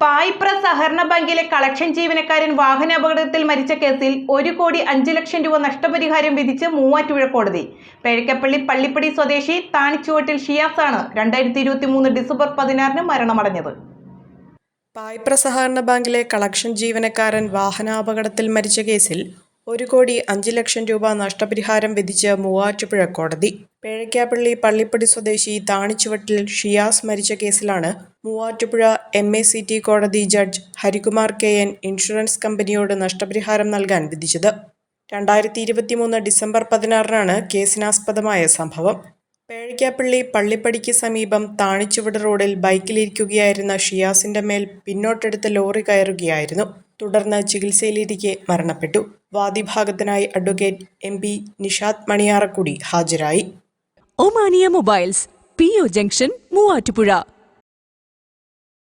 പായിപ്ര സഹകരണ ബാങ്കിലെ കളക്ഷൻ ജീവനക്കാരൻ വാഹനാപകടത്തിൽ മരിച്ച കേസിൽ ഒരു കോടി അഞ്ച് ലക്ഷം രൂപ നഷ്ടപരിഹാരം വിധിച്ച് മൂവാറ്റുപുഴ കോടതി. പേഴക്കപ്പള്ളി പള്ളിപ്പടി സ്വദേശി താണിച്ചുവട്ടിൽ ഷിയാസാണ് രണ്ടായിരത്തി ഇരുപത്തി മൂന്ന് ഡിസംബർ പതിനാറിന് മരണമടഞ്ഞത്. പായ്പ്ര സഹകരണ ബാങ്കിലെ കളക്ഷൻ ജീവനക്കാരൻ വാഹനാപകടത്തിൽ മരിച്ച കേസിൽ ഒരു കോടി അഞ്ച് ലക്ഷം രൂപ നഷ്ടപരിഹാരം വിധിച്ച് മൂവാറ്റുപുഴ കോടതി. പേഴക്കാപ്പള്ളി പള്ളിപ്പടി സ്വദേശി താണിച്ചുവട്ടിൽ ഷിയാസ് മരിച്ച കേസിലാണ് Muvattupuzha M A C T കോടതി judge Harikumar K N insurance കമ്പനിയോട് നഷ്ടപരിഹാരം നൽകാൻ വിധിച്ചത്. രണ്ടായിരത്തി ഇരുപത്തിമൂന്ന് ഡിസംബർ പതിനാറിനാണ് കേസിനാസ്പദമായ സംഭവം. പേഴിക്കാപ്പള്ളി പള്ളിപ്പടിക്ക് സമീപം താണിച്ചുവട് റോഡിൽ ബൈക്കിലിരിക്കുകയായിരുന്ന ഷിയാസിന്റെ മേൽ പിന്നോട്ടെടുത്ത ലോറി കയറുകയായിരുന്നു. തുടർന്ന് ചികിത്സയിലിരിക്കെ മരണപ്പെട്ടു. വാദിഭാഗത്തിനായി advocate M P Nishad Maniyarakkudi ഹാജരായി. Omania mobiles P O junction Muvattupuzha.